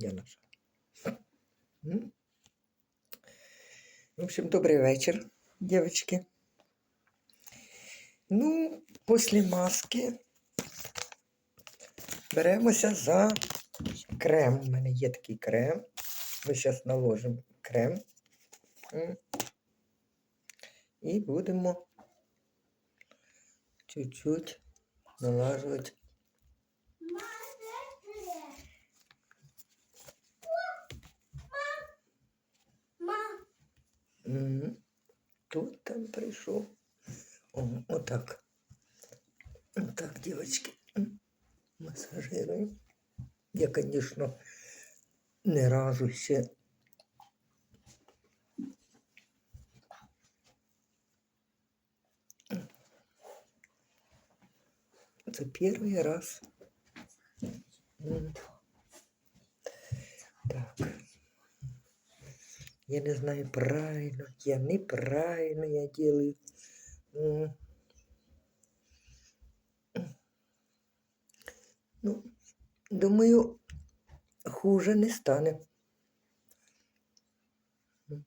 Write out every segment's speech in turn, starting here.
Я наша. В общем, добрий вечір, дівчатки. Ну, після маски беремося за крем. У мене є такий крем. Ми зараз наложимо крем. І будемо чуть-чуть налажувати. Тут там прийшов. О, отак. Отак, дівчатки. Масажируємо. Я, звісно, не разу ще. Це перший раз. М. Так. Я не знаю, правильно, я неправильно я делаю. Ну, думаю, хуже не стане. М.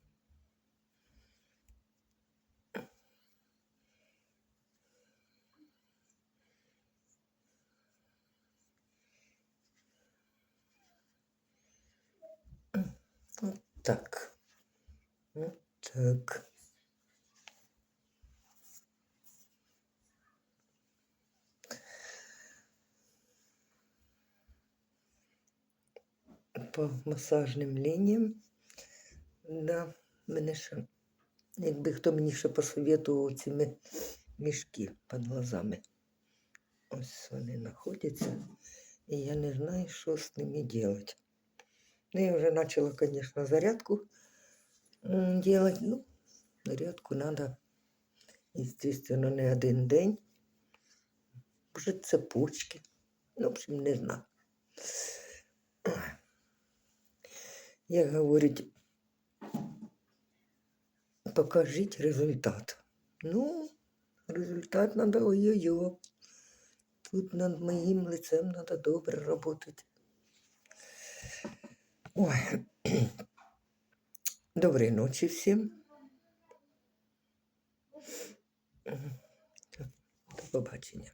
Вот так. Так. По масажним лініям. Да, мене ще, якби хто мені ще посоветував ці мішки під глазами. Ось вони знаходяться. І я не знаю, що з ними робити. Ну, я вже почала, звісно, зарядку делать. Ну, зарядку надо, естественно, не один день. Може, цепочки. Ну, в общем, не знаю. Як говорять, покажіть результат. Ну, результат надо ой-ой-ой. Тут над моїм лицем надо добре работать. Ой. Доброї ночі всім. До побачення.